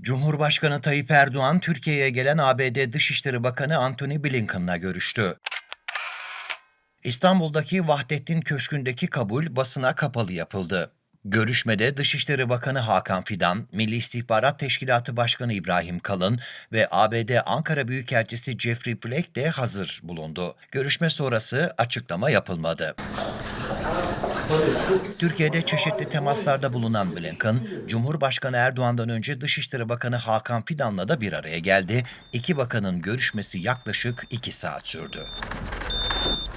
Cumhurbaşkanı Tayyip Erdoğan, Türkiye'ye gelen ABD Dışişleri Bakanı Antony Blinken'la görüştü. İstanbul'daki Vahdettin Köşkü'ndeki kabul basına kapalı yapıldı. Görüşmede Dışişleri Bakanı Hakan Fidan, Milli İstihbarat Teşkilatı Başkanı İbrahim Kalın ve ABD Ankara Büyükelçisi Jeffrey Flake de hazır bulundu. Görüşme sonrası açıklama yapılmadı. Türkiye'de çeşitli temaslarda bulunan Blinken, Cumhurbaşkanı Erdoğan'dan önce Dışişleri Bakanı Hakan Fidan'la da bir araya geldi. İki bakanın görüşmesi yaklaşık iki saat sürdü.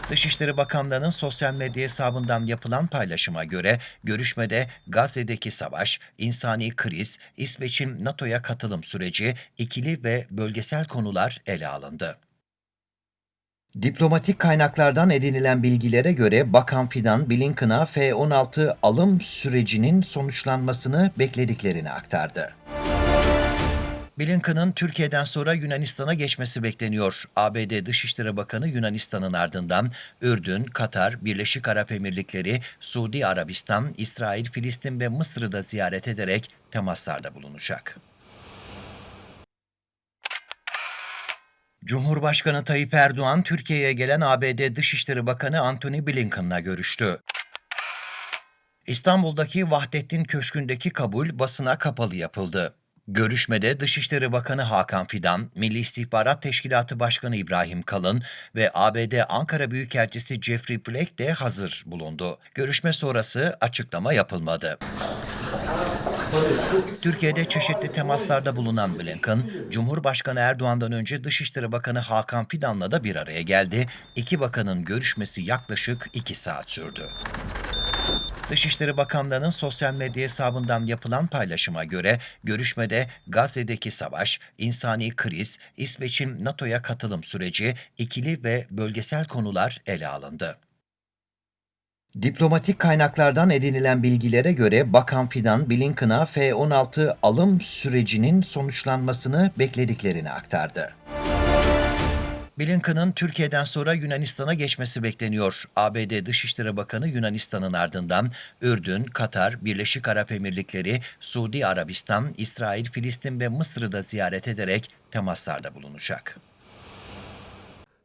Dışişleri Bakanlığı'nın sosyal medya hesabından yapılan paylaşıma göre görüşmede Gazze'deki savaş, insani kriz, İsveç'in NATO'ya katılım süreci, ikili ve bölgesel konular ele alındı. Diplomatik kaynaklardan edinilen bilgilere göre Bakan Fidan, Blinken'a F-16 alım sürecinin sonuçlanmasını beklediklerini aktardı. Blinken'ın Türkiye'den sonra Yunanistan'a geçmesi bekleniyor. ABD Dışişleri Bakanı Yunanistan'ın ardından Ürdün, Katar, Birleşik Arap Emirlikleri, Suudi Arabistan, İsrail, Filistin ve Mısır'ı da ziyaret ederek temaslarda bulunacak. Cumhurbaşkanı Tayyip Erdoğan, Türkiye'ye gelen ABD Dışişleri Bakanı Antony Blinken'la görüştü. İstanbul'daki Vahdettin Köşkü'ndeki kabul basına kapalı yapıldı. Görüşmede Dışişleri Bakanı Hakan Fidan, Milli İstihbarat Teşkilatı Başkanı İbrahim Kalın ve ABD Ankara Büyükelçisi Jeffrey Flake de hazır bulundu. Görüşme sonrası açıklama yapılmadı. Türkiye'de çeşitli temaslarda bulunan Blinken, Cumhurbaşkanı Erdoğan'dan önce Dışişleri Bakanı Hakan Fidan'la da bir araya geldi. İki bakanın görüşmesi yaklaşık iki saat sürdü. Dışişleri Bakanlığı'nın sosyal medya hesabından yapılan paylaşıma göre görüşmede Gazze'deki savaş, insani kriz, İsveç'in NATO'ya katılım süreci, ikili ve bölgesel konular ele alındı. Diplomatik kaynaklardan edinilen bilgilere göre Bakan Fidan, Blinken'a F-16 alım sürecinin sonuçlanmasını beklediklerini aktardı. Blinken'ın Türkiye'den sonra Yunanistan'a geçmesi bekleniyor. ABD Dışişleri Bakanı Yunanistan'ın ardından Ürdün, Katar, Birleşik Arap Emirlikleri, Suudi Arabistan, İsrail, Filistin ve Mısır'ı da ziyaret ederek temaslarda bulunacak.